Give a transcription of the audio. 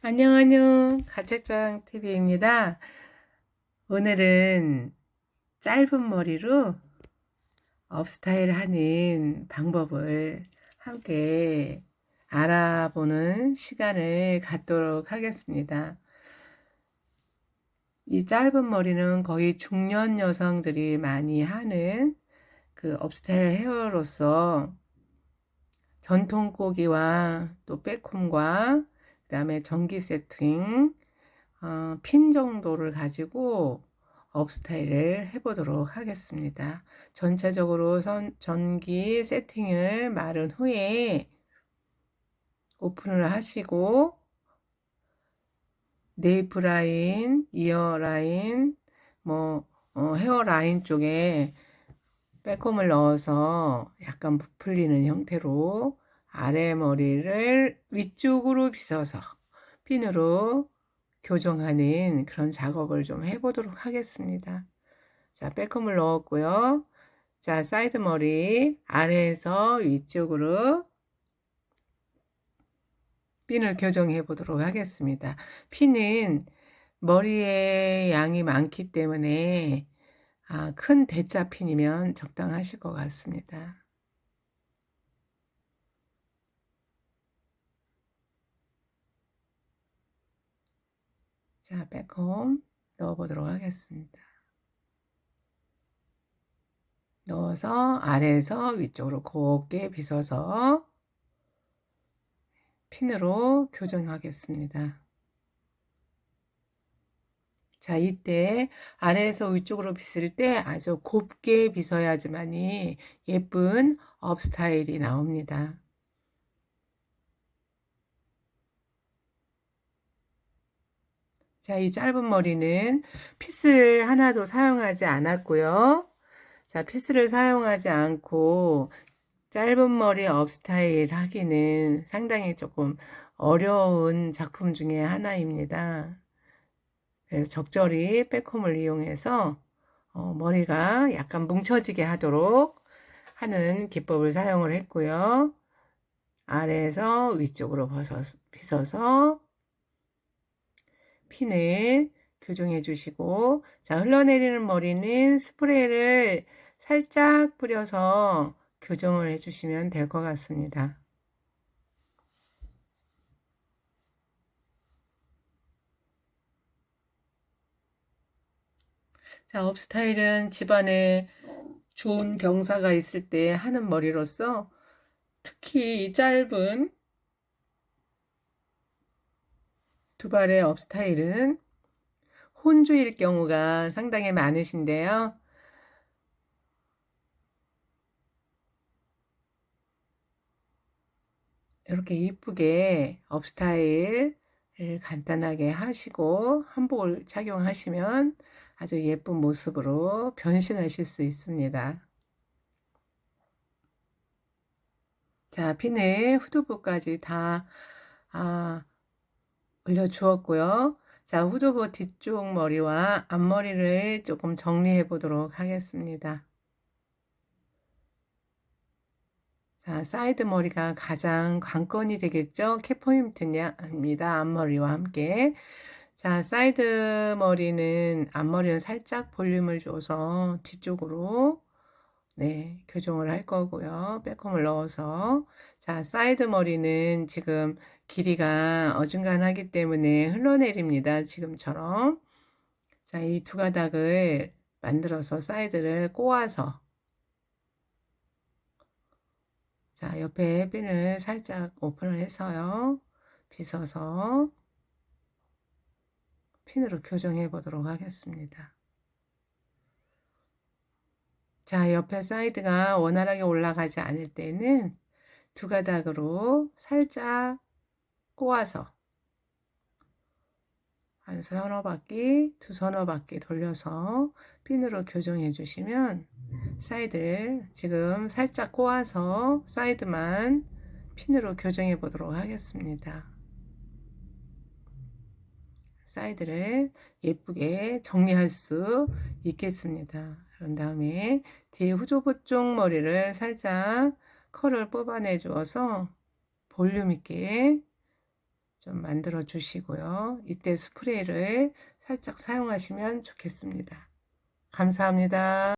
안녕, 안녕. 가책장 TV입니다. 오늘은 짧은 머리로 업스타일 하는 방법을 함께 알아보는 시간을 갖도록 하겠습니다. 이 짧은 머리는 거의 중년 여성들이 많이 하는 그 업스타일 헤어로서 전통 꼬기와 또 백홈과 그 다음에 전기 세팅, 어, 핀 정도를 가지고 업스타일을 해보도록 하겠습니다. 전체적으로 선, 전기 세팅을 마른 후에 오픈을 하시고 네이프 라인, 이어 라인, 뭐 어, 헤어 라인 쪽에 빼꼼을 넣어서 약간 부풀리는 형태로 아래 머리를 위쪽으로 빗어서 핀으로 교정하는 그런 작업을 좀 해보도록 하겠습니다. 자, 빼꼼을 넣었고요. 자, 사이드 머리 아래에서 위쪽으로 핀을 교정해 보도록 하겠습니다. 핀은 머리에 양이 많기 때문에 아, 큰 대자 핀이면 적당하실 것 같습니다. 자, 백홈 넣어보도록 하겠습니다. 넣어서 아래에서 위쪽으로 곱게 빗어서 핀으로 교정하겠습니다. 자, 이때 아래에서 위쪽으로 빗을 때 아주 곱게 빗어야지만이 예쁜 업 스타일이 나옵니다. 자, 이 짧은 머리는 피스를 하나도 사용하지 않았고요. 자, 피스를 사용하지 않고 짧은 머리 업 스타일 하기는 상당히 조금 어려운 작품 중에 하나입니다. 그래서 적절히 백홈을 이용해서 어, 머리가 약간 뭉쳐지게 하도록 하는 기법을 사용을 했고요. 아래에서 위쪽으로 벗어, 빗어서 핀을 교정해 주시고 자 흘러내리는 머리는 스프레이를 살짝 뿌려서 교정을 해 주시면 될 것 같습니다. 자, 업스타일은 집안에 좋은 경사가 있을 때 하는 머리로서 특히 이 짧은 두 발의 업 스타일은 혼주일 경우가 상당히 많으신데요. 이렇게 이쁘게 업 스타일을 간단하게 하시고 한복을 착용하시면 아주 예쁜 모습으로 변신하실 수 있습니다. 자, 핀을 후두부까지 다 아, 올려주었고요. 자, 후두부 뒤쪽 머리와 앞머리를 조금 정리해 보도록 하겠습니다. 자, 사이드 머리가 가장 관건이 되겠죠? 캐포인트입니다. 앞머리와 함께. 자, 사이드 머리는 앞머리는 살짝 볼륨을 줘서 뒤쪽으로 네, 교정을 할 거고요. 빼꼼을 넣어서. 자, 사이드 머리는 지금 길이가 어중간하기 때문에 흘러내립니다. 지금처럼. 자, 이 두 가닥을 만들어서 사이드를 꼬아서 자, 옆에 핀을 살짝 오픈을 해서요. 빗어서 핀으로 교정해 보도록 하겠습니다. 자, 옆에 사이드가 원활하게 올라가지 않을 때는 두 가닥으로 살짝 꼬아서 한 서너 바퀴, 두 서너 바퀴 돌려서 핀으로 교정해 주시면 사이드를 지금 살짝 꼬아서 사이드만 핀으로 교정해 보도록 하겠습니다. 사이드를 예쁘게 정리할 수 있겠습니다. 그런 다음에 뒤에 후조부 쪽 머리를 살짝 컬을 뽑아내 주어서 볼륨 있게 좀 만들어 주시고요. 이때 스프레이를 살짝 사용하시면 좋겠습니다. 감사합니다.